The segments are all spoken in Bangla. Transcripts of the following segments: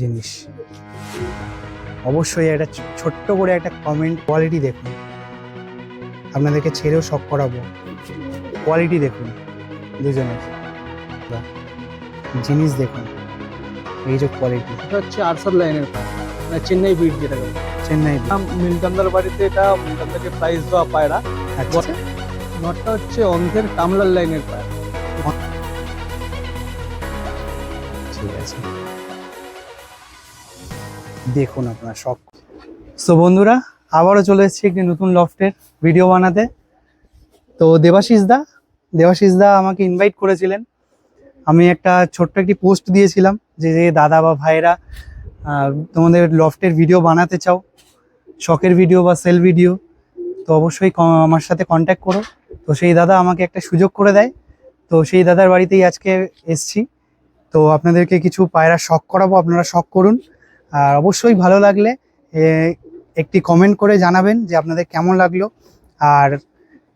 জিনিস। অবশ্যই একটা ছোট্ট করে একটা কমেন্ট কোয়ালিটি দেখুন। আপনাদেরকে ছেড়েও শখ করাবো। কোয়ালিটি দেখুন দুজনের। জিনিস দেখুন। এই যে কোয়ালিটি এটা হচ্ছে আরসার লাইনের মানে চেন্নাই বিট যেটা চেন্নাই মিলকান্দার বাড়িতে এটা মিলকান্দাকে প্রাইস দেওয়া পায়রা। আচ্ছা। নটটা হচ্ছে অন্ধের কামলার লাইনের পায়রা দেখুন আপনার শখ। সো বন্ধুরা আবারও চলে এসেছি একটি নতুন লফটের ভিডিও বানাতে। তো দেবাশিস দা দেবাশিস দা আমাকে ইনভাইট করেছিলেন। আমি একটা ছোট্ট একটি পোস্ট দিয়েছিলাম যে যে দাদা বা ভাইয়েরা আহ, তোমাদের লফটের ভিডিও বানাতে চাও শখের ভিডিও বা সেল ভিডিও তো অবশ্যই আমার সাথে কন্ট্যাক্ট করো। তো সেই দাদা আমাকে একটা সুযোগ করে দেয়। তো সেই দাদার বাড়িতেই আজকে এসছি। তো আপনাদেরকে কিছু পায়রা শখ করাবো আপনারা শখ করুন। আর অবশ্যই ভালো লাগলে একটি কমেন্ট করে জানাবেন যে আপনাদের কেমন লাগল। আর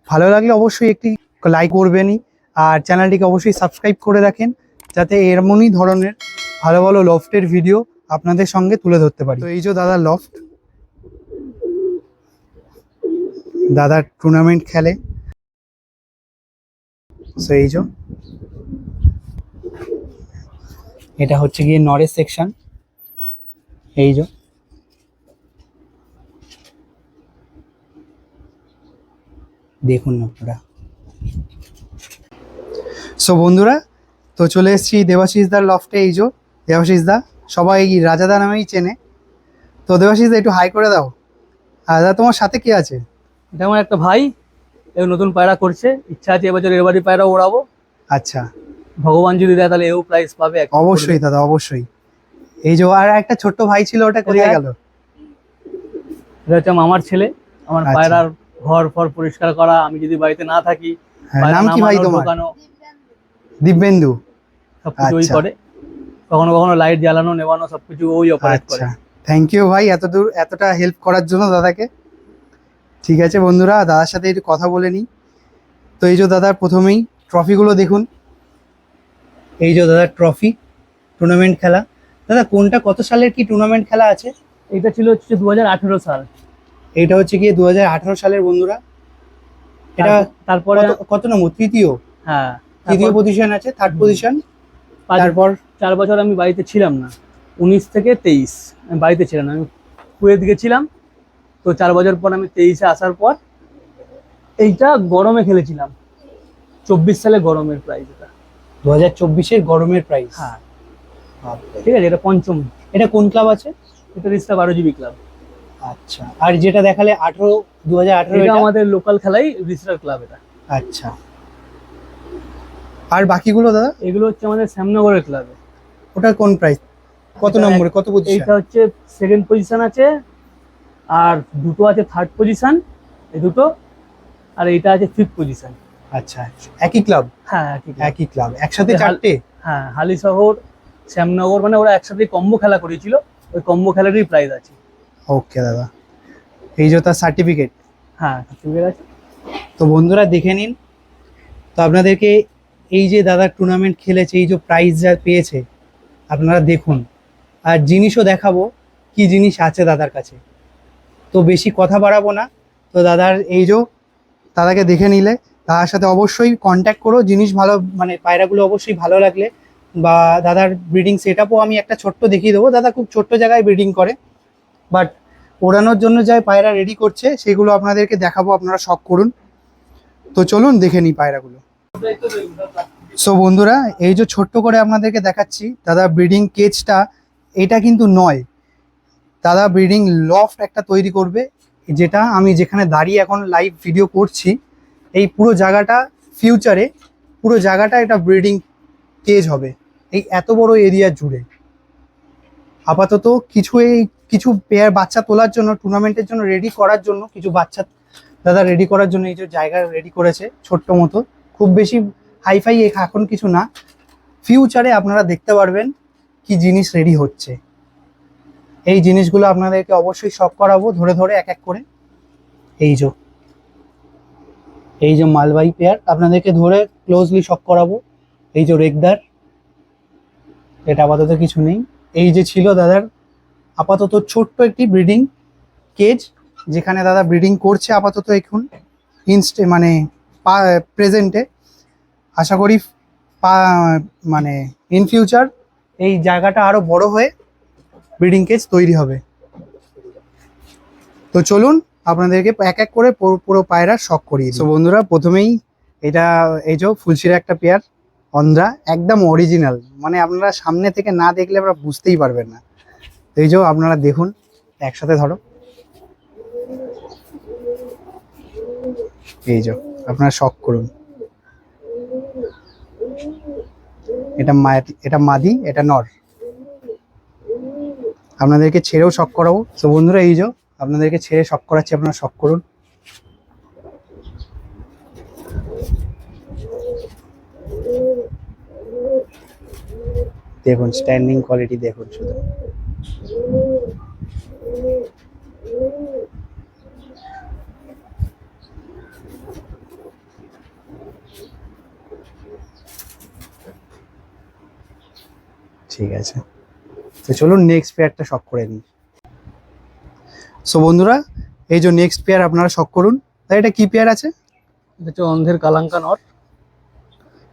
ভালো লাগলে অবশ্যই একটি লাইক করবেনই। আর চ্যানেলটিকে অবশ্যই সাবস্ক্রাইব করে রাখেন, যাতে এমনই ধরনের ভালো ভালো লফটের ভিডিও আপনাদের সঙ্গে তুলে ধরতে পারি। তো এই যে দাদা লফট দাদা টুর্নামেন্ট খেলে। সো এই যে, এটা হচ্ছে গিয়ে নরেশ সেকশন এই যে। দেখুন আপনারা। সো বন্ধুরা তো চলে এসেছি দেবাশিস দার লফটে এই যে। দেবাশিস দা সবাই রাজাদা নামেই চেনে। তো দেবাশিস দা একটু হাই করে দাও। আর দাদা তোমার সাথে কে আছে? এটা আমার একটা ভাই এও নতুন পায়রা করছে। ইচ্ছা আছে এবছর এর বাড়ি পায়রা ওড়াবো। আচ্ছা। ভগবান যদি দেয় তাহলে এও প্রাইস পাবে। এক অবশ্যই দাদা অবশ্যই। এই যে আর একটা ছোট্ট ভাই ছিল ওটা কোথায়? গেল? এটা হচ্ছে মামার ছেলে। আমার আচ্ছা। পায়রার ঘর ফর পরিষ্কার করা। আমি যদি বাড়িতে না থাকি হ্যাঁ, নাম কি ভাই তোমার? দিব্যেন্দু। সবকিছু ওই আচ্ছা। করে। কখনো কখনো লাইট জ্বালানো নেওয়ানো সবকিছু ওই অপারেট করে। আচ্ছা। থ্যাংক ইউ ভাই এত দূর এতটা হেল্প করার জন্য দাদাকে। ঠিক আছে বন্ধুরা দাদার সাথে একটু কথা বলে নিই। তো এই যে দাদার প্রথমেই ট্রফিগুলো দেখুন। এই যে দাদার ট্রফি টুর্নামেন্ট খেলা। দাদা কোনটা? কত সালের কি টুর্নামেন্ট খেলা আছে? এটা ছিল হচ্ছে দু হাজার আঠেরো সাল। এটা হচ্ছে গিয়ে দু সালের বন্ধুরা? এটা তারপরে কত- কত নম্বর? তৃতীয়। হ্যাঁ তৃতীয় পজিশন আছে থার্ড পজিশন তারপর? চার বছর আমি বাড়িতে ছিলাম না। উনিশ থেকে তেইশ। আমি বাড়িতে ছিলাম না আমি কুয়েত গেছিলাম। তো চার বছর পর আমি তেইশে আসার পর এইটা গরমে খেলেছিলাম। চব্বিশ সালে গরমের প্রাইজ এটা। দু হাজার চব্বিশের গরমের প্রাইজ হ্যাঁ। ঠিক আছে এটা পঞ্চম। এটা কোন ক্লাব আছে? এটা রিস্তা বারো জিবি ক্লাব। আচ্ছা। আর যেটা দেখালে আঠারো দু হাজার আঠারো এটা আমাদের লোকাল খেলাই রিস্টার ক্লাব এটা। আচ্ছা। আর বাকিগুলো দাদা? এগুলো হচ্ছে আমাদের শ্যামনগরের ক্লাবে। ওটার কোন প্রাইস কত এটা নম্বরে? কত পজিশন এইটা হচ্ছে সেকেন্ড পজিশন আছে আর দুটো আছে থার্ড পজিশন এই দুটো আর এটা আছে ফিফথ পজিশন আচ্ছা। একই ক্লাব? হ্যাঁ একই ক্লাব। একসাথে চারটে? হ্যাঁ হালি শহর শ্যামনগর মানে ওরা একসাথে কম্বো খেলা করেছিল। ওই কম্বো খেলারই প্রাইজ আছে। ওকে দাদা। এই যে তার সার্টিফিকেট হ্যাঁ ঠিক আছে। তো বন্ধুরা দেখে নিন। তো আপনাদেরকে এই যে দাদা টুর্নামেন্ট খেলেছে এই যে প্রাইজ যা পেয়েছে আপনারা দেখুন। আর জিনিসও দেখাবো কি জিনিস আছে দাদার কাছে। তো বেশি কথা বাড়াবো না। তো দাদার এই যে দাদাকে দেখে নিলে তার সাথে অবশ্যই কন্ট্যাক্ট করো। জিনিস ভালো মানে পায়রাগুলো অবশ্যই ভালো লাগলে বা দাদার ব্রিডিং সেট আপও আমি একটা ছোট্ট দেখিয়ে দেবো। দাদা খুব ছোট্ট জায়গায় ব্রিডিং করে বাট ওড়ানোর জন্য যা পায়রা রেডি করছে, সেগুলো আপনাদেরকে দেখাবো, আপনারা শখ করুন। তো চলুন দেখে নিই পায়রাগুলো। সো বন্ধুরা, এই যে ছোট্ট করে আপনাদেরকে দেখাচ্ছি, দাদা ব্রিডিং কেজটা এটা কিন্তু নয়। দাদা ব্রিডিং লফট একটা তৈরি করবে, যেটা আমি যেখানে দাঁড়িয়ে এখন লাইভ ভিডিও করছি, এই পুরো জায়গাটা ফিউচারে পুরো জায়গাটা এটা ব্রিডিং কেজ হবে। এই এত বড় এরিয়া জুড়ে। আপাতত কিছু এই কিছু পেয়ার বাচ্চা তোলার জন্য টুর্নামেন্টের জন্য রেডি করার জন্য, কিছু বাচ্চা দাদা রেডি করার জন্য এই যে জায়গা রেডি করেছে, ছোট্ট মতো। খুব বেশি হাইফাই এখন কিছু না। ফিউচারে আপনারা দেখতে পারবেন কি জিনিস রেডি হচ্ছে। এই জিনিসগুলো আপনাদেরকে অবশ্যই সব করাবো, ধরে ধরে এক এক করে। এই যে এই যে মালবাহী পেয়ার আপনাদেরকে ধরে ক্লোজলি শক করাবো। এই যে রেগদার এটা আপাতত কিছু নেই। এই যে ছিল দাদার আপাতত ছোট্ট একটি ব্রিডিং কেজ যেখানে দাদা ব্রিডিং করছে আপাতত এখন ইনস্টে মানে প্রেজেন্টে আশা করি মানে ইন ফিউচার এই জায়গাটা আরও বড় হয়ে ব্রিডিং কেজ তৈরি হবে। তো চলুন আপনাদেরকে এক এক করে পুরো পায়রা শখ করিয়ে তো বন্ধুরা, প্রথমেই এটা, এই যে ফুলশিরা একটা পেয়ার অন্ধ্রা একদম অরিজিনাল মানে আপনারা সামনে থেকে না দেখলে আপনারা বুঝতেই পারবেন না। এই যে আপনারা দেখুন, একসাথে ধরো। এই যে, আপনারা শখ করুন। এটা এটা মাদি, এটা নর। আপনাদেরকে ছেড়েও শখ করাবো। তো বন্ধুরা, এই যে, আপনাদেরকে ছেড়ে শখ করাচ্ছি, আপনারা শখ করুন। দেখুন স্ট্যান্ডিং কোয়ালিটি দেখুন শুধু। ঠিক আছে। তো চলুন নেক্সট পেয়ারটা শখ করে নিই। সো বন্ধুরা, এই যে নেক্সট পেয়ার আপনারা শখ করুন তাই এটা কি পেয়ার আছে? এটা হচ্ছে অন্ধের কালাঙ্কা নট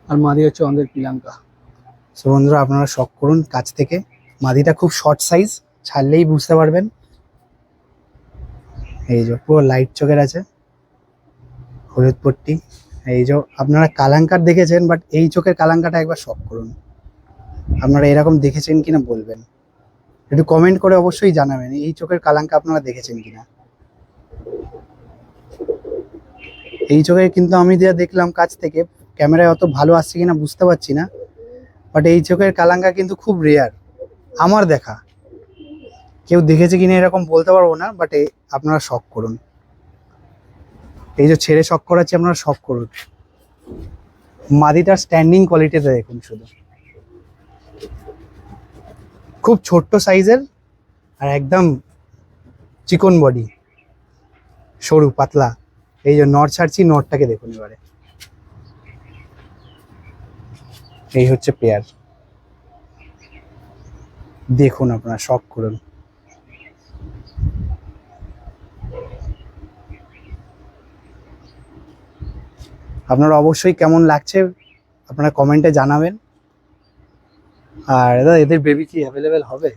আর মাদি হচ্ছে অন্ধের পিলাঙ্কা। সো বন্ধুরা, আপনারা শখ করুন। কাছ থেকে মাদিটা খুব শর্ট সাইজ ছাড়লেই বুঝতে পারবেন। এই যে, পুরো লাইট চোখের আছে। হলুদ পট্টি। এই যে, আপনারা কালাঙ্কার দেখেছেন বাট এই চোখের কালাঙ্কাটা একবার শখ করুন। আপনারা এরকম দেখেছেন কিনা বলবেন। একটু কমেন্ট করে অবশ্যই জানাবেন, এই চোখের কালাঙ্কা আপনারা দেখেছেন কিনা। এই চোখে কিন্তু আমি যা দেখলাম কাছ থেকে, ক্যামেরায় অত ভালো আসছে কিনা বুঝতে পারছি না। বাট এই চোখের কালাঙ্কা কিন্তু খুব রেয়ার আমার দেখা। কেউ দেখেছে কিনা এরকম বলতে পারব না বাট আপনারা শখ করুন। এই যে ছেড়ে শখ করাচ্ছি, আপনারা শখ করুন। মাদিটার স্ট্যান্ডিং কোয়ালিটিটা দেখুন শুধু। খুব ছোট্ট সাইজের আর একদম চিকন বডি সরু, পাতলা। এই যে নর ছাড়ছি নরটাকে দেখুন এবারে। এই হচ্ছে পেয়ার দেখুন আপনারা শখ করুন। আপনার অবশ্যই কেমন লাগছে আপনারা কমেন্টে জানাবেন। আর দাদা এদের বেবি কি অ্যাভেলেবেল হবে?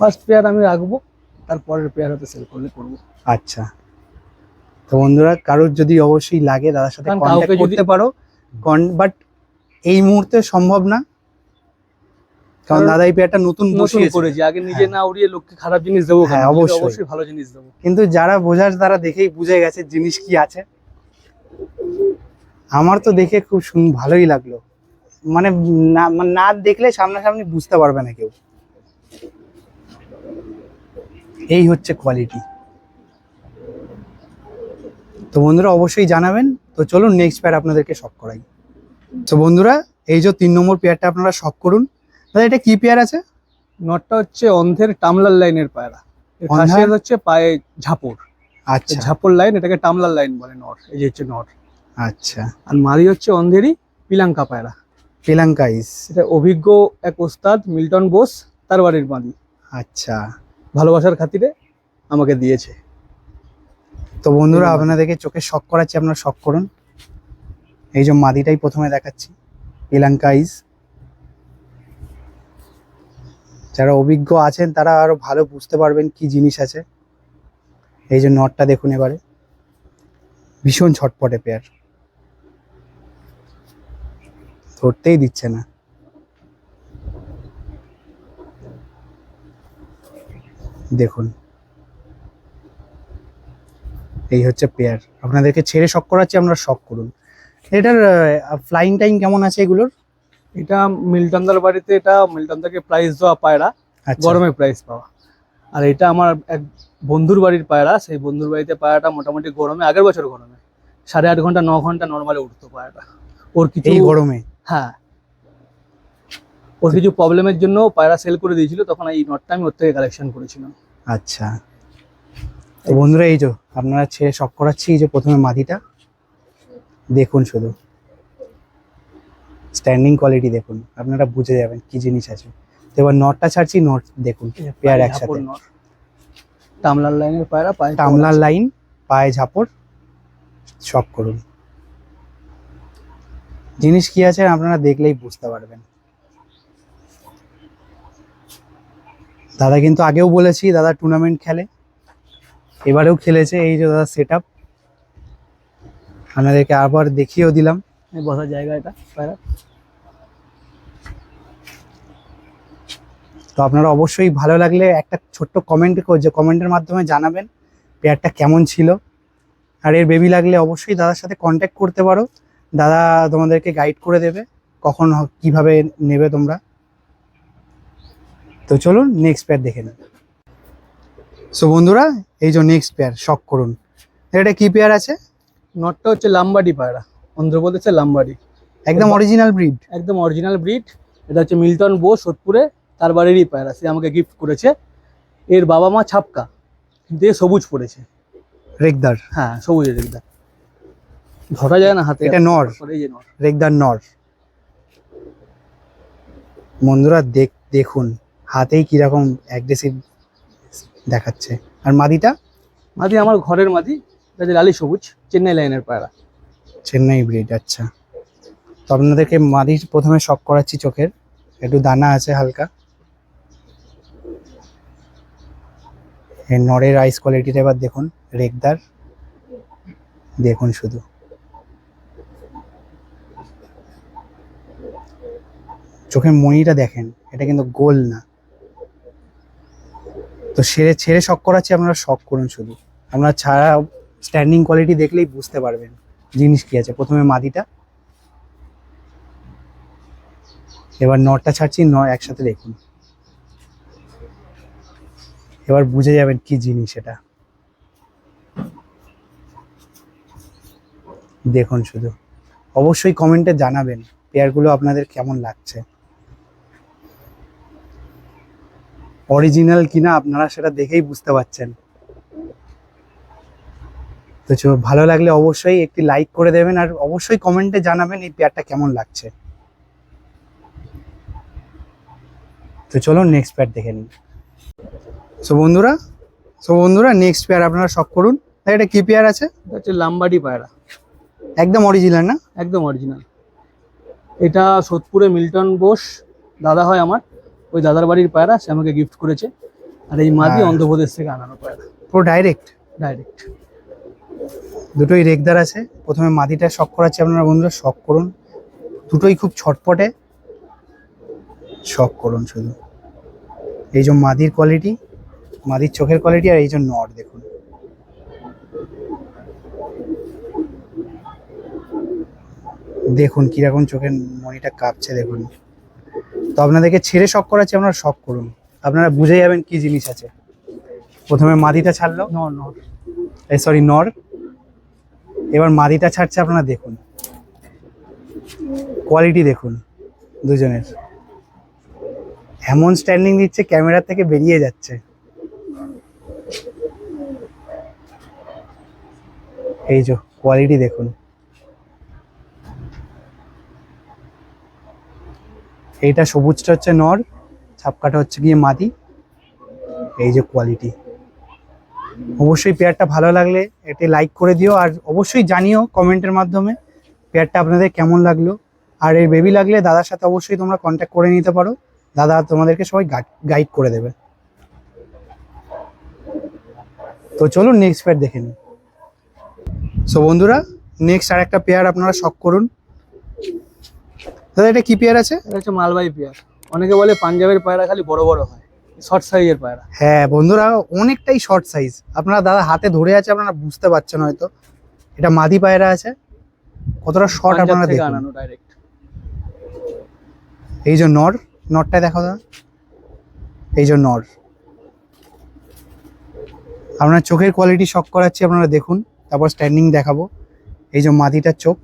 ফার্স্ট পেয়ার আমি রাখব তারপরের পেয়ার হতে সেল করলে করব। আচ্ছা। তো বন্ধুরা কারোর যদি অবশ্যই লাগে দাদার সাথে কন্ট্যাক্ট করতে পারো। বাট এই মুহূর্তে সম্ভব না। কারণ দাদা এই পেয়ারটা নতুন বসিয়েছে। করেছি। আগে নিজে হ্যাঁ। না উড়িয়ে লোককে খারাপ জিনিস দেবো? হ্যাঁ, অবশ্যই। অবশ্যই ভালো জিনিস দেবো। কিন্তু যারা বোঝার তারা দেখেই বুঝে গেছে জিনিস কি আছে। আমার তো দেখে খুব ভালোই লাগল। মানে না মানে না দেখলে সামনাসামনি বুঝতে পারবে না কেউ। এই হচ্ছে কোয়ালিটি তো বন্ধুরা অবশ্যই জানাবেন। তো চলুন নেক্সট পেয়ার আপনাদেরকে শখ করাই। তো বন্ধুরা এই যে তিন নম্বর পেয়ারটা আপনারা শখ করুন। দাদা এটা কি পেয়ার আছে? নটটা হচ্ছে অন্ধের টামলার লাইনের পায়রা। খাসিয়াত হচ্ছে পায়ে ঝাপড়। আচ্ছা। ঝাপড় লাইন এটাকে টামলার লাইন বলে নট। এই যে হচ্ছে নট। আচ্ছা। আর মাদি হচ্ছে অন্ধেরই পিলাঙ্কা পায়রা। শ্রীলঙ্কাইস এটা অভিজ্ঞ এক ওস্তাদ মিল্টন বোস তার বাড়ির মাদি। আচ্ছা। ভালোবাসার খাতিরে আমাকে দিয়েছে। তো বন্ধুরা আপনাদেরকে চোখে শখ করাচ্ছি আপনারা শখ করুন। এই যে মাদিটাই প্রথমে দেখাচ্ছি। ইলাঙ্কাইজ যারা অভিজ্ঞ আছেন, তারা আরও ভালো বুঝতে পারবেন কি জিনিস আছে। এই যে নটটা দেখুন এবারে। ভীষণ ছটপটে পেয়ার ধরতেই দিচ্ছে না। দেখুন। এই হচ্ছে পেয়ার আপনাদেরকে ছেড়ে শখ করাচ্ছি আপনারা শখ করুন। এটার ফ্লাইং টাইম কেমন আছে এগুলোর? এটা মিল্টনদার বাড়িতে এটা মিল্টনদাকে প্রাইস দেওয়া পায়রা আচ্ছা। গরমে প্রাইস পাওয়া। আর এটা আমার এক বন্ধুর বাড়ির পায়রা সেই বন্ধুর বাড়িতে পায়রাটা মোটামুটি গরমে আগের বছর গরমে। সাড়ে আট ঘণ্টা ন ঘণ্টা নর্মালি উঠতো পায়রাটা। ওর কিছু গরমে? হ্যাঁ। ওর কিছু প্রবলেমের জন্য পায়রা সেল করে দিয়েছিল তখন এই নটটা আমি ওর থেকে কালেকশন করেছিলাম। আচ্ছা। তো বন্ধুরা এই যে আপনারা ছেড়ে শখ করাচ্ছি এই যে প্রথমে মাদিটা দেখুন শুধু। স্ট্যান্ডিং কোয়ালিটি দেখুন। আপনারা বুঝে যাবেন কি জিনিস আছে। তো এবার নটটা ছাড়ছি নট দেখুন পেয়ার একসাথে। টামলার লাইনের পায়রা পায়ে টামলার লাইন পায়ে ঝাপড় শক করুন। জিনিস কি আছে আপনারা দেখলেই বুঝতে পারবেন। দাদা কিন্তু আগেও বলেছি দাদা টুর্নামেন্ট খেলে। এবারেও খেলেছে এই যে দাদা সেট আপ আপনাদেরকে আবার দেখিয়েও দিলাম। বসার জায়গা এটা পায়রা তো আপনারা অবশ্যই ভালো লাগলে একটা ছোট্ট কমেন্ট যে কমেন্টের মাধ্যমে জানাবেন পেয়ারটা কেমন ছিল। আর এর বেবি লাগলে অবশ্যই দাদার সাথে কন্ট্যাক্ট করতে পারো। দাদা তোমাদেরকে গাইড করে দেবে কখন কীভাবে নেবে তোমরা। তো চলুন নেক্সট পেয়ার দেখে নিন সো বন্ধুরা এই যে নেক্সট পেয়ার শক করুন। এটা কি পেয়ার আছে? নটটা হচ্ছে লাম্বাডি পায়রা। অন্ধ্রপ্রদেশের লাম্বাডি। একদম অরিজিনাল ব্রিড একদম অরিজিনাল ব্রিড এটা হচ্ছে মিল্টন বো সোদপুরে। তার বাড়িরই পায়রা সে আমাকে গিফট করেছে। এর বাবা মা ছাপকা কিন্তু এ সবুজ পড়েছে। রেগদার। হ্যাঁ সবুজ এটা ধরা যায় না হাতে। এটা নর। যে নর। রেগদার নর। বন্ধুরা দেখ দেখুন হাতেই কীরকম অ্যাগ্রেসিভ দেখাচ্ছে। আর মাদিটা? মাদি আমার ঘরের মাদি। হচ্ছে লালি সবুজ, চেন্নাই লাইনের পায়রা। চেন্নাই ব্রিড আচ্ছা। তো আপনাদেরকে মাদির প্রথমে শক করাচ্ছি চোখের। একটু দানা আছে হালকা। এর নরের আইস কোয়ালিটিটা এবার দেখুন, রেগদার। দেখুন শুধু। চোখের মণিটা দেখেন, এটা কিন্তু গোল না। তো ছেড়ে ছেড়ে শক করাচ্ছি, আপনারা শক করুন শুধু। আপনারা ছাড়া স্ট্যান্ডিং কোয়ালিটি দেখলেই বুঝতে পারবেন জিনিস কি আছে। প্রথমে মাদিটা, এবার নটটা ছাড়ছি ন একসাথে দেখুন। এবার বুঝে যাবেন কি জিনিস এটা। দেখুন শুধু। অবশ্যই কমেন্টে জানাবেন পেয়ারগুলো আপনাদের কেমন লাগছে। অরিজিনাল কিনা আপনারা সেটা দেখেই বুঝতে পারছেন। তো চো- ভালো লাগলে অবশ্যই একটি লাইক করে দেবেন আর অবশ্যই কমেন্টে জানাবেন এই পেয়ারটা কেমন লাগছে। তো চলো নেক্সট পেয়ার দেখে নিন সো বন্ধুরা সো বন্ধুরা নেক্সট পেয়ার আপনারা শখ করুন। এটা কি পেয়ার আছে? এটা হচ্ছে লাম্বাডি পায়রা একদম অরিজিনাল না? একদম অরিজিনাল এটা সোদপুরে মিল্টন বোস দাদা হয় আমার। ওই দাদার বাড়ির পায়রা সে আমাকে গিফট করেছে। আর এই মাদি হ্যাঁ। অন্ধ্রপ্রদেশ থেকে আনানো পায়রা পুরো ডাইরেক্ট ডাইরেক্ট দুটোই রেগদার আছে। প্রথমে মাদিটা শখ করাচ্ছি আপনারা বন্ধুরা শখ করুন। দুটোই খুব ছটপটে শখ করুন শুধু। এই যে মাদির কোয়ালিটি মাদির চোখের কোয়ালিটি আর এই যে নর দেখুন। দেখুন কীরকম চোখের মনিটা কাঁপছে দেখুন। তো আপনাদেরকে ছেড়ে শখ করাচ্ছি আপনারা শখ করুন। আপনারা বুঝে যাবেন কি জিনিস আছে। প্রথমে মাদিটা ছাড়লো। নর নর। এই সরি নর। এবার মাদিটা ছাড়ছে আপনারা দেখুন। কোয়ালিটি দেখুন দুজনের। এমন স্ট্যান্ডিং দিচ্ছে ক্যামেরা থেকে বেরিয়ে যাচ্ছে। এই যে কোয়ালিটি দেখুন। এইটা সবুজটা হচ্ছে নর, ছাপকাটা হচ্ছে গিয়ে মাদি। এই যে কোয়ালিটি অবশ্যই পেয়ারটা ভালো লাগলে এটি লাইক করে দিও আর অবশ্যই জানিও কমেন্টের মাধ্যমে পেয়ারটা আপনাদের কেমন লাগল। আর এই বেবি লাগলে দাদার সাথে অবশ্যই তোমরা কন্ট্যাক্ট করে নিতে পারো। দাদা তোমাদেরকে সবাই গাইড করে দেবে। তো চলুন নেক্সট পেয়ার দেখে নিন সো বন্ধুরা নেক্সট আর একটা পেয়ার আপনারা শখ করুন। দাদা, এটা কি পেয়ার আছে? এটা হচ্ছে মালবাই পেয়ার অনেকে বলে পাঞ্জাবের পায়রা খালি বড় বড় হয়। শর্ট সাইজের পায়রা। হ্যাঁ বন্ধুরা অনেকটাই শর্ট সাইজ আপনারা দাদা হাতে ধরে আছে আপনারা বুঝতে পারছেন হয়তো। এটা মাদি পায়রা আছে। কতটা শর্ট আপনারা দেখুন। ডাইরেক্ট এই যে নর নরটা দেখো দাদা। এই যে নর। আপনার চোখের কোয়ালিটি শক করাচ্ছি আপনারা দেখুন। তারপর স্ট্যান্ডিং দেখাবো। এই যে মাদিটার চোখ।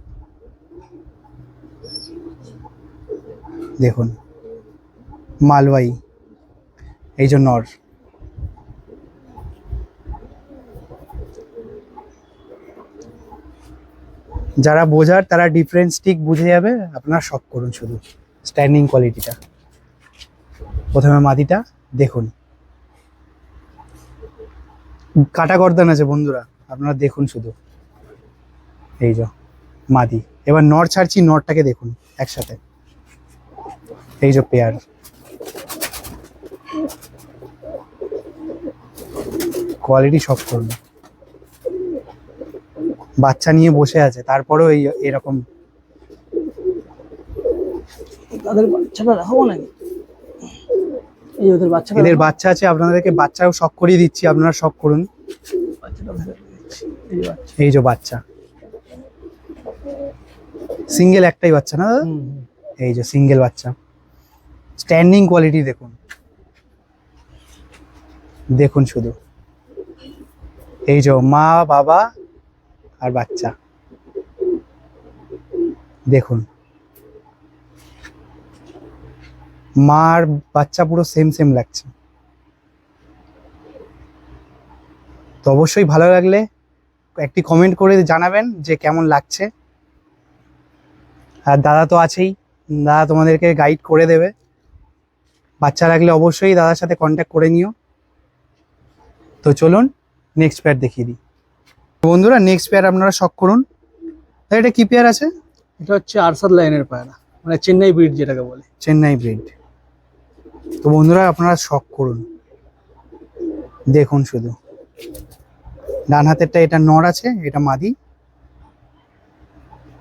দেখুন। মালবাই এই যে নর যারা বোঝার, তারা ডিফারেন্স ঠিক বুঝে যাবে, আপনারা শখ করুন শুধু স্ট্যান্ডিং কোয়ালিটিটা প্রথমে মাদিটা দেখুন। কাটা গর্দান আছে বন্ধুরা, আপনারা দেখুন শুধু। এই যে মাদি এবার নর ছাড়ছি নরটাকে দেখুন, একসাথে। এই যে পেয়ার কোয়ালিটি সব করুন বাচ্চা নিয়ে বসে আছে তারপরেও এই এরকম। তাদের বাচ্চাটা রাখাবো নাকি? এই ওদের বাচ্চাটা এদের বাচ্চা আছে আপনাদেরকে বাচ্চাও শখ করিয়ে দিচ্ছি আপনারা শখ করুন। এই যে বাচ্চা। সিঙ্গেল একটাই বাচ্চা না। এই যে সিঙ্গেল বাচ্চা। স্ট্যান্ডিং কোয়ালিটি দেখুন। দেখুন শুধু। এই যে মা, বাবা আর বাচ্চা। দেখুন। মা আর বাচ্চা পুরো সেম সেম লাগছে। তো অবশ্যই ভালো লাগলে একটি কমেন্ট করে জানাবেন যে কেমন লাগছে। আর দাদা তো আছেই। দাদা তোমাদেরকে গাইড করে দেবে। বাচ্চা লাগলে অবশ্যই দাদার সাথে কন্ট্যাক্ট করে নিও। তো চলুন নেক্সট পেয়ার দেখিয়ে দিই। বন্ধুরা নেক্সট পেয়ার আপনারা শখ করুন। এটা কি পেয়ার আছে? এটা হচ্ছে আরসাদ লাইনের পায়রা মানে চেন্নাই ব্রিড যেটাকে বলে। চেন্নাই ব্রিড তো বন্ধুরা আপনারা শখ করুন। দেখুন শুধু। ডান হাতেরটা এটা নর আছে এটা মাদি।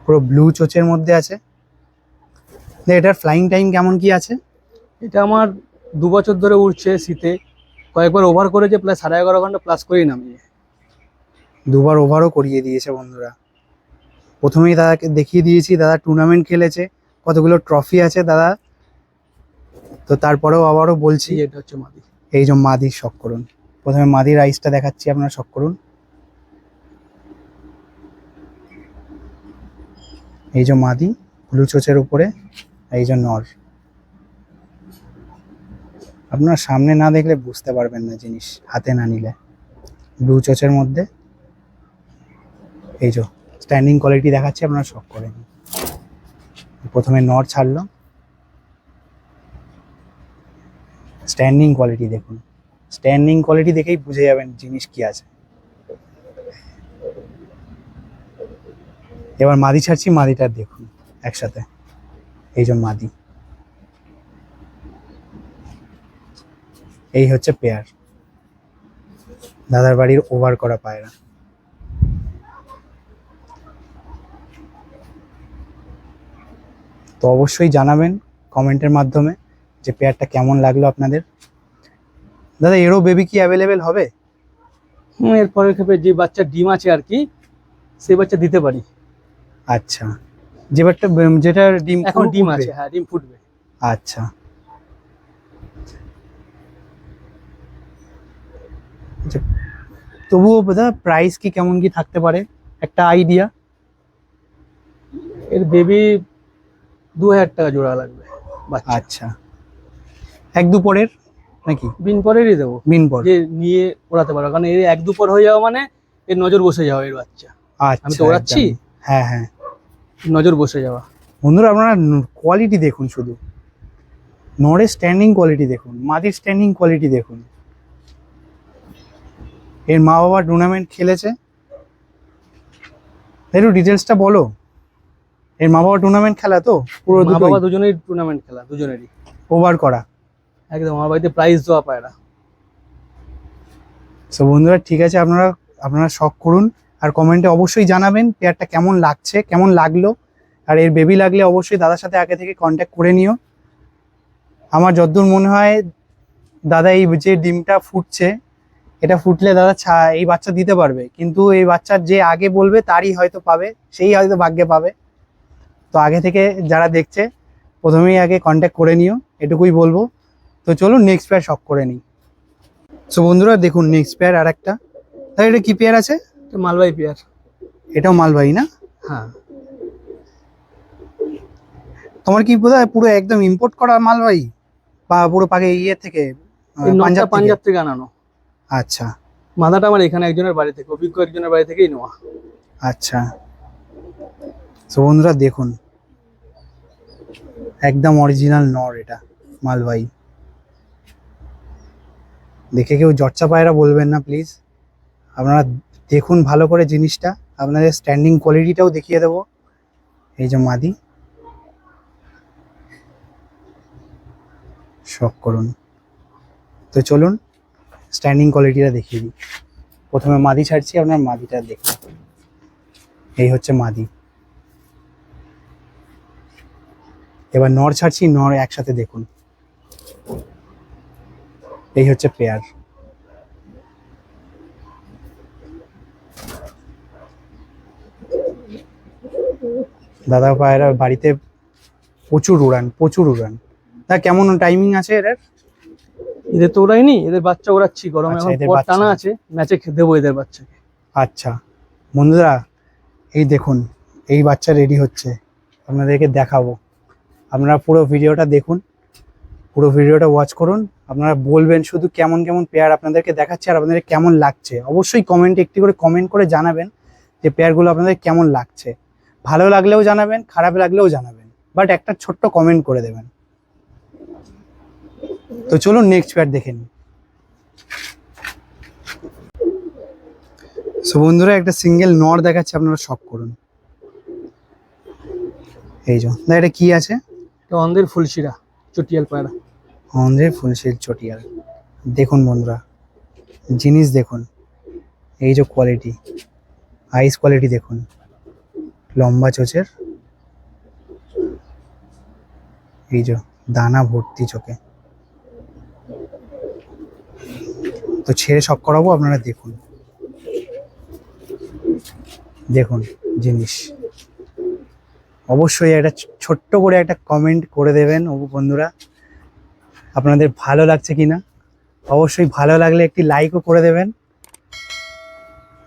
পুরো ব্লু চোচের মধ্যে আছে। এটার ফ্লাইং টাইম কেমন কি আছে? এটা আমার দু বছর ধরে উঠছে শীতে। কয়েকবার ওভার করেছে প্রায় সাড়ে এগারো ঘণ্টা প্লাস করেই নামিয়ে। দুবার ওভারও করিয়ে দিয়েছে বন্ধুরা। প্রথমেই দাদাকে দেখিয়ে দিয়েছি দাদা টুর্নামেন্ট খেলেছে কতগুলো ট্রফি আছে দাদা? তো তারপরেও আবারও বলছি এটা হচ্ছে মাদি। এই যে মাদি শখ করুন। প্রথমে মাদির আইসটা দেখাচ্ছি আপনারা শখ করুন। এই যে মাদি ব্লু চোচের উপরে এই যে নর। আপনারা সামনে না দেখলে বুঝতে পারবেন না জিনিস হাতে না নিলে। ব্লু চোচের মধ্যে। এই যে স্ট্যান্ডিং কোয়ালিটি দেখাচ্ছি, আপনারা শখ করেন প্রথমে নর ছাড়লো। স্ট্যান্ডিং কোয়ালিটি দেখুন। স্ট্যান্ডিং কোয়ালিটি দেখেই বুঝে যাবেন জিনিস কি আছে। এবার মাদি ছাড়ছি, মাদিটা দেখুন একসাথে। এই যে মাদি। এই হচ্ছে পেয়ার দাদার বাড়ির ওভার করা পায়রা। তো অবশ্যই জানাবেন কমেন্টের মাধ্যমে যে পেয়ারটা কেমন লাগল আপনাদের। দাদা এরও বেবি কি অ্যাভেলেবেল হবে? এরপরের ক্ষেত্রে যে বাচ্চা ডিম আছে আর কি সেই বাচ্চা দিতে পারি। আচ্ছা। যেবারটা যেটা ডিম এখন ডিম আছে হ্যাঁ ডিম ফুটবে। আচ্ছা। আচ্ছা, তবুও দাদা প্রাইস কি কেমন কি থাকতে পারে? একটা আইডিয়া এর বেবি দু হাজার টাকা জোড়া লাগবে আচ্ছা। এক দুপরের নাকি? বিন পরেরই দেবো। মিন পর যে নিয়ে ওড়াতে পারো কারণ এর এক দুপর হয়ে যাওয়া মানে এর নজর বসে যাওয়া এর বাচ্চা। আচ্ছা আমি তো ওড়াচ্ছি? হ্যাঁ হ্যাঁ। নজর বসে যাওয়া। বন্ধুরা আপনারা কোয়ালিটি দেখুন শুধু। নরের স্ট্যান্ডিং কোয়ালিটি দেখুন মাদির স্ট্যান্ডিং কোয়ালিটি দেখুন। এর মা বাবা টুর্নামেন্ট খেলেছে। একটু ডিটেলসটা বলো। এর মা বাবা টুর্নামেন্ট খেলা তো? পুরো মা বাবা দুজনেই টুর্নামেন্ট খেলা দুজনেরই। ওভার করা। একদম আমার বাড়িতে প্রাইজ দেওয়া পায়রা সো বন্ধুরা ঠিক আছে আপনারা আপনারা শখ করুন। আর কমেন্টে অবশ্যই জানাবেন পেয়ারটা কেমন লাগছে কেমন লাগল। আর এর বেবি লাগলে অবশ্যই দাদার সাথে আগে থেকে কন্ট্যাক্ট করে নিও। আমার যতদূর মনে হয় দাদা এই যে ডিমটা ফুটছে এটা ফুটলে দাদা ছা এই বাচ্চা দিতে পারবে। কিন্তু এই বাচ্চার যে আগে বলবে তারই হয়তো পাবে সেই হয়তো ভাগ্যে পাবে। তো আগে থেকে যারা দেখছে প্রথমেই আগে কন্ট্যাক্ট করে নিও এটুকুই বলব। তো চলুন নেক্সট পেয়ার শখ করে নিই। সো বন্ধুরা দেখুন নেক্সট পেয়ার আর একটা তাহলে এটা কি পেয়ার আছে? এটা মালবাই পেয়ার এটাও মালবাহী না? হ্যাঁ। তোমার কি বোধ পুরো একদম ইম্পোর্ট করা মালবাহী? বা পুরো পাকে ইয়ে থেকে পাঞ্জাব থেকে? পাঞ্জাব থেকে আনানো। আচ্ছা। মাথাটা আমার এখানে একজনের বাড়ি থেকে অভিজ্ঞ একজনের বাড়ি থেকেই নেওয়া। আচ্ছা। তো বন্ধুরা দেখুন একদম অরিজিনাল নর এটা মালবাহী। দেখে কেউ জর্চা পায়রা বলবেন না প্লিজ আপনারা দেখুন ভালো করে জিনিসটা আপনাদের স্ট্যান্ডিং কোয়ালিটিটাও দেখিয়ে দেবো। এই যে মাদি। শখ করুন। তো চলুন স্ট্যান্ডিং কোয়ালিটিটা দেখিয়ে দিই। প্রথমে মাদি ছাড়ছি, আপনার মাদিটা দেখুন। এই হচ্ছে মাদি। এবার নর ছাড়ছি, নর একসাথে দেখুন। এই হচ্ছে পেয়ার দাদা পায়রা বাড়িতে প্রচুর উড়ান প্রচুর উড়ান। তা কেমন টাইমিং আছে এর এদের তো ওরাইনি এদের বাচ্চা ওড়াচ্ছি গরমে আচ্ছা, এখন এদের পর টানা আছে ম্যাচে দেবো এদের বাচ্চাকে। আচ্ছা বন্ধুরা এই দেখুন এই বাচ্চা রেডি হচ্ছে আপনাদেরকে দেখাবো। আপনারা পুরো ভিডিওটা দেখুন পুরো ভিডিওটা ওয়াচ করুন আপনারা বলবেন শুধু কেমন কেমন পেয়ার আপনাদেরকে দেখাচ্ছে আর আপনাদের কেমন লাগছে। অবশ্যই কমেন্টে একটি করে কমেন্ট করে জানাবেন যে পেয়ারগুলো আপনাদের কেমন লাগছে। ভালো লাগলেও জানাবেন খারাপ লাগলেও জানাবেন বাট একটা ছোট্ট কমেন্ট করে দেবেন। তো চলুন নেক্সট প্যাড দেখে নিন সো বন্ধুরা একটা সিঙ্গেল নর দেখাচ্ছে আপনারা শখ করুন। এই যে না এটা কি আছে? এটা অন্ধের ফুলশিরা চটিয়াল পায়রা। অন্ধের ফুলশির চটিয়াল। দেখুন বন্ধুরা জিনিস দেখুন। এই যে কোয়ালিটি আইস কোয়ালিটি দেখুন। লম্বা চোচের এই যে দানা ভর্তি চোখে। তো ছেড়ে সব করাবো, আপনারা দেখুন। দেখুন জিনিস। অবশ্যই একটা ছোট্ট করে একটা কমেন্ট করে দেবেন ও বন্ধুরা। আপনাদের ভালো লাগছে কি না অবশ্যই ভালো লাগলে একটি লাইকও করে দেবেন।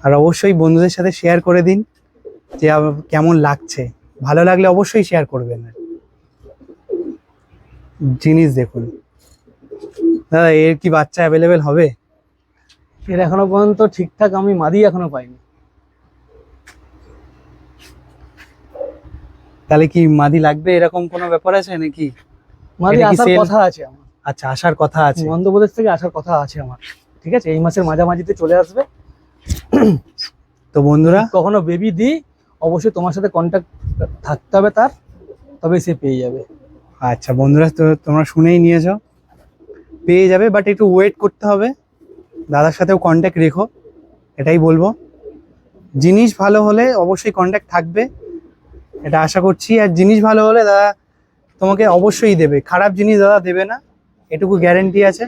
আর অবশ্যই বন্ধুদের সাথে শেয়ার করে দিন যে কেমন লাগছে। ভালো লাগলে অবশ্যই শেয়ার করবেন। জিনিস দেখুন। দাদা, এর কি বাচ্চা অ্যাভেলেবেল হবে? এর এখনও পর্যন্ত ঠিকঠাক আমি মাদি এখনও পাইনি। তাহলে কি মাদি লাগবে এরকম কোনো ব্যাপার আছে নাকি? মাদি আসার কথা আছে আমার। আচ্ছা আসার কথা আছে। মধ্যপ্রদেশ থেকে আসার কথা আছে আমার। ঠিক আছে এই মাসের মাঝামাঝিতে চলে আসবে। তো বন্ধুরা? কখনো বেবি দিই অবশ্যই তোমার সাথে কন্ট্যাক্ট থাকতে হবে তার তবে সে পেয়ে যাবে। আচ্ছা বন্ধুরা তো তোমরা শুনেই নিয়েছো। পেয়ে যাবে বাট একটু ওয়েট করতে হবে। দাদার সাথেও কন্ট্যাক্ট রেখো এটাই বলব। জিনিস ভালো হলে অবশ্যই কন্ট্যাক্ট থাকবে এটা আশা করছি। আর জিনিস ভালো হলে দাদা তোমাকে অবশ্যই দেবে খারাপ জিনিস দাদা দেবে না এটুকু গ্যারেন্টি আছে।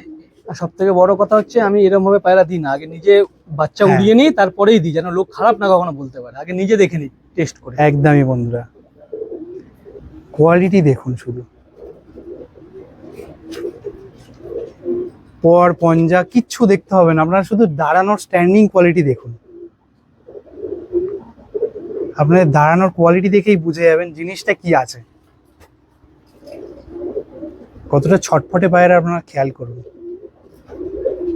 আর সব থেকে বড় কথা হচ্ছে আমি এরকম ভাবে পায়রা দিই না আগে নিজে বাচ্চা হ্যাঁ। উড়িয়ে নিই তারপরেই দিই যেন লোক খারাপ না কখনো বলতে পারে। আগে নিজে দেখে নিই টেস্ট করে। একদমই বন্ধুরা। কোয়ালিটি দেখুন শুধু। পর, পঞ্জা, কিচ্ছু দেখতে হবে না। আপনারা শুধু দাঁড়ানোর স্ট্যান্ডিং কোয়ালিটি দেখুন। আপনাদের দাঁড়ানোর কোয়ালিটি দেখেই বুঝে যাবেন জিনিসটা কি আছে। কতটা ছটফটে পায়ের আপনারা খেয়াল করুন।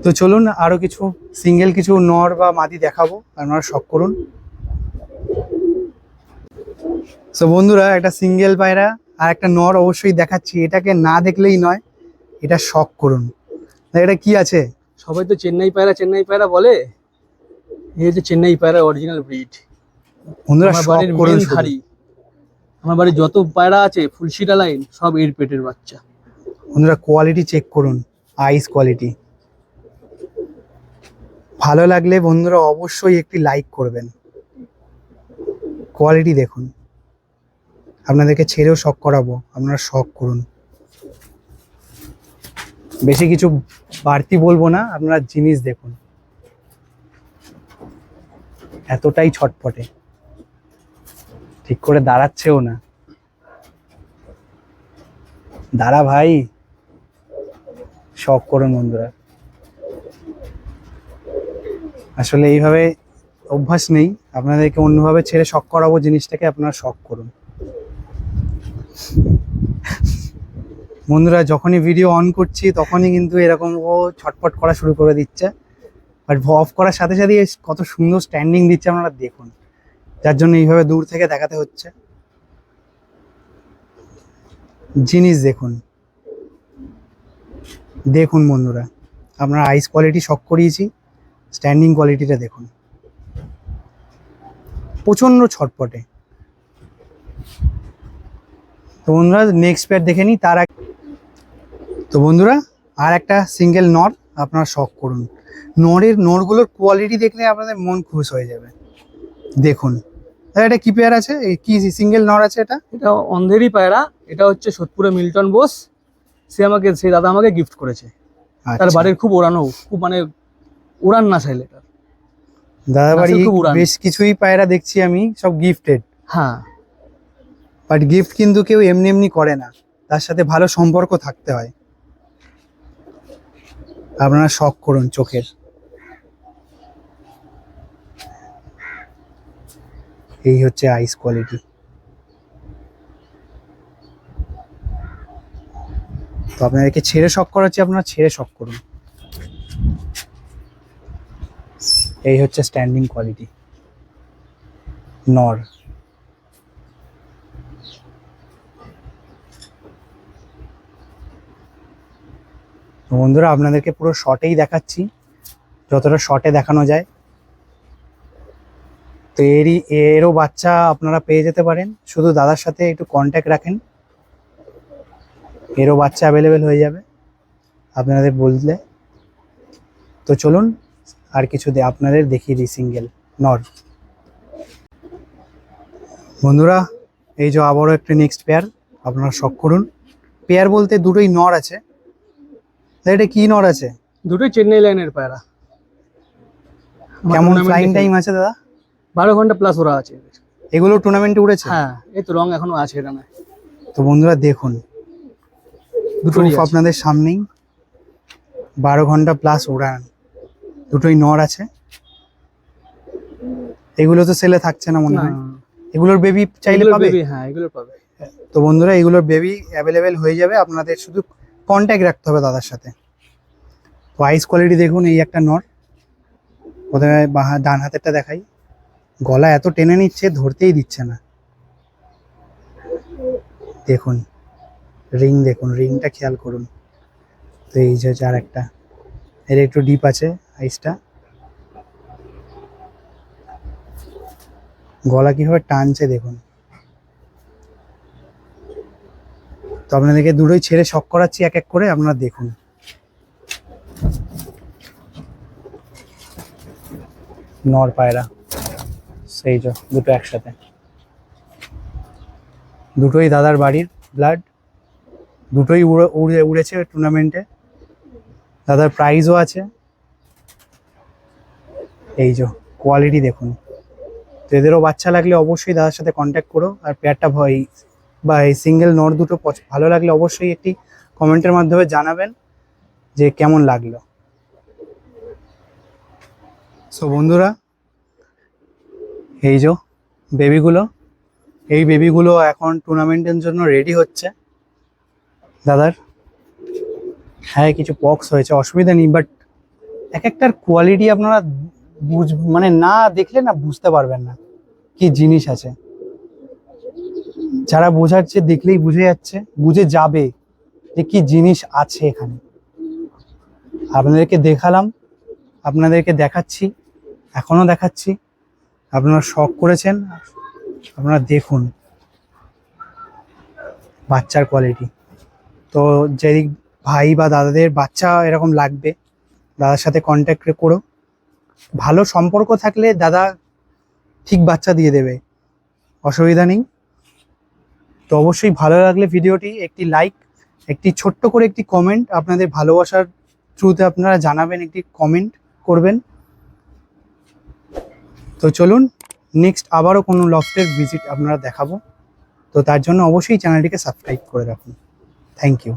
তো চলুন আরও কিছু সিঙ্গেল কিছু নর বা মাদি দেখাবো, আপনারা শখ করুন। সো বন্ধুরা, একটা সিঙ্গেল পায়রা আর একটা নর অবশ্যই দেখাচ্ছি। এটাকে না দেখলেই নয়, এটা শখ করুন। তা এটা কি আছে? সবাই তো চেন্নাই পায়রা চেন্নাই পায়রা বলে? এই হচ্ছে চেন্নাই পায়রা অরিজিনাল ব্রিড বন্ধুরা আমার বাড়ির মেন ধারি আমার বাড়ির যত পায়রা আছে ফুলশিরা লাইন সব এর পেটের বাচ্চা। বন্ধুরা কোয়ালিটি চেক করুন আইস কোয়ালিটি ভালো লাগলে বন্ধুরা অবশ্যই একটি লাইক করবেন। কোয়ালিটি দেখুন। আপনাদেরকে ছেড়েও শখ করাবো। আপনারা শখ করুন। বেশি কিছু বাড়তি বলব না, আপনারা জিনিস দেখুন। এতটাই ছটপটে। ঠিক করে দাঁড়াচ্ছেও না। দাঁড়া ভাই। শখ করুন বন্ধুরা। আসলে এইভাবে অভ্যাস নেই। আপনাদেরকে অন্যভাবে ছেড়ে শখ করাবো জিনিসটাকে আপনারা শখ করুন। বন্ধুরা, যখনই ভিডিও অন করছি, তখনই কিন্তু এরকম ও ছটপট করা শুরু করে দিচ্ছে। বাট অফ করার সাথে সাথে কত সুন্দর স্ট্যান্ডিং দিচ্ছে আপনারা দেখুন। যার জন্য এইভাবে দূর থেকে দেখাতে হচ্ছে। জিনিস দেখুন। দেখুন বন্ধুরা, আপনার আইস কোয়ালিটি শক করিয়েছি স্ট্যান্ডিং কোয়ালিটিটা দেখুন। প্রচণ্ড ছটপটে তো বন্ধুরা নেক্সট প্যাড দেখে নিই, তার আগে তো বন্ধুরা আর একটা সিঙ্গেল নর আপনারা শখ করুন। নরের নরগুলোর কোয়ালিটি দেখলে আপনাদের মন খুশ হয়ে যাবে। দেখুন এটা কি পেয়ার আছে? কি সিঙ্গেল নর আছে এটা? এটা অন্ধেরই পায়রা এটা হচ্ছে সোদপুরে মিল্টন বোস। সে আমাকে সেই দাদা আমাকে গিফট করেছে। তার আচ্ছা। বাড়ির খুব ওড়ানো খুব মানে উড়ান না চাইলে তার দাদা বাড়ি। বেশ কিছুই পায়রা দেখছি আমি সব গিফটেড হ্যাঁ। বাট গিফট কিন্তু কেউ এমনি এমনি করে না। তার সাথে ভালো সম্পর্ক থাকতে হয়। আপনারা শখ করুন চোখের। এই হচ্ছে আইস কোয়ালিটি। তো আপনাদেরকে ছেড়ে শখ করাচ্ছি, আপনারা ছেড়ে শখ করুন। এই হচ্ছে স্ট্যান্ডিং কোয়ালিটি নর। বন্ধুরা, আপনাদেরকে পুরো শর্টেই দেখাচ্ছি। যতটা শর্টে দেখানো যায়। তো এরই, এরও বাচ্চা আপনারা পেয়ে যেতে পারেন। শুধু দাদার সাথে একটু কন্ট্যাক্ট রাখেন। এরও বাচ্চা অ্যাভেলেবেল হয়ে যাবে, আপনাদের বললে। তো চলুন, আর কিছু আপনাদের দেখিয়ে দিই সিঙ্গেল নর বন্ধুরা, এই যে আবারও একটা নেক্সট পেয়ার আপনারা শখ করুন। পেয়ার বলতে দুটোই নর আছে। এটা কি নর আছে? চেন্নাই লাইনের পায়রা। কেমন ফ্লাইং টাইম আছে দাদা? বারো ঘণ্টা প্লাস ওরা আছে। এগুলো টুর্নামেন্টে উড়েছে? হ্যাঁ এই তো রং এখনও আছে এটা না তো বন্ধুরা দেখুন দুটো আপনাদের সামনেই বারো ঘণ্টা প্লাস উড়ান। দুটোই নর আছে। এগুলো তো সেলে থাকছে না মনে হয়? এগুলোর বেবি চাইলে পাবে? হ্যাঁ এগুলো পাবে। তো বন্ধুরা এগুলোর বেবি অ্যাভেলেবেল হয়ে যাবে। আপনাদের শুধু কন্ট্যাক্ট রাখতে হবে দাদার সাথে। তো আইস কোয়ালিটি দেখুন, এই একটা নর প্রথমে ডান হাতেরটা দেখাই। গলা এত টেনে নিচ্ছে, ধরতেই দিচ্ছে না। দেখুন রিং দেখুন রিংটা খেয়াল করুন। তো এই যে আর একটা, এর একটু ডিপ আছে আইসটা গলা কীভাবে টানছে দেখুন। তো আপনাদেরকে দুটোই ছেড়ে শখ করাচ্ছি এক এক করে, আপনারা দেখুন। নর পায়রা, সেই যে দুটো একসাথে। দুটোই দাদার বাড়ির ব্লাড দুটোই উড়ে উড়ে, উড়েছে টুর্নামেন্টে দাদার প্রাইজও আছে। এই যে কোয়ালিটি দেখুন। তো এদেরও বাচ্চা লাগলে অবশ্যই দাদার সাথে কন্ট্যাক্ট করো, আর পেয়ারটা ভয় বা এই সিঙ্গেল নর দুটো ভালো লাগলে অবশ্যই একটি কমেন্টের মাধ্যমে জানাবেন যে কেমন লাগল। সো বন্ধুরা, এই যে বেবিগুলো এই বেবিগুলো এখন টুর্নামেন্টের জন্য রেডি হচ্ছে। দাদার হ্যাঁ কিছু পক্স হয়েছে, অসুবিধা নেই বাট এক একটার কোয়ালিটি আপনারা বুঝ মানে না দেখলে না বুঝতে পারবেন না কি জিনিস আছে। যারা বোঝাচ্ছে দেখলেই বুঝে যাচ্ছে, বুঝে যাবে যে কি জিনিস আছে এখানে। আপনাদেরকে দেখালাম, আপনাদেরকে দেখাচ্ছি এখনও দেখাচ্ছি। আপনারা শখ করেছেন, আপনারা দেখুন বাচ্চার কোয়ালিটি তো যদি ভাই বা দাদাদের বাচ্চা এরকম লাগবে, দাদার সাথে কন্ট্যাক্ট করো। ভালো সম্পর্ক থাকলে দাদা ঠিক বাচ্চা দিয়ে দেবে, অসুবিধা নেই। তো অবশ্যই ভালো লাগলে ভিডিওটি, একটি লাইক একটি ছোট্ট করে একটি কমেন্ট আপনাদের ভালোবাসার থ্রুতে আপনারা জানাবেন, একটি কমেন্ট করবেন। তো চলুন নেক্সট আবারও কোনো লফটের ভিজিট আপনারা দেখাবো। তো তার জন্য অবশ্যই চ্যানেলটিকে সাবস্ক্রাইব করে রাখুন। Thank you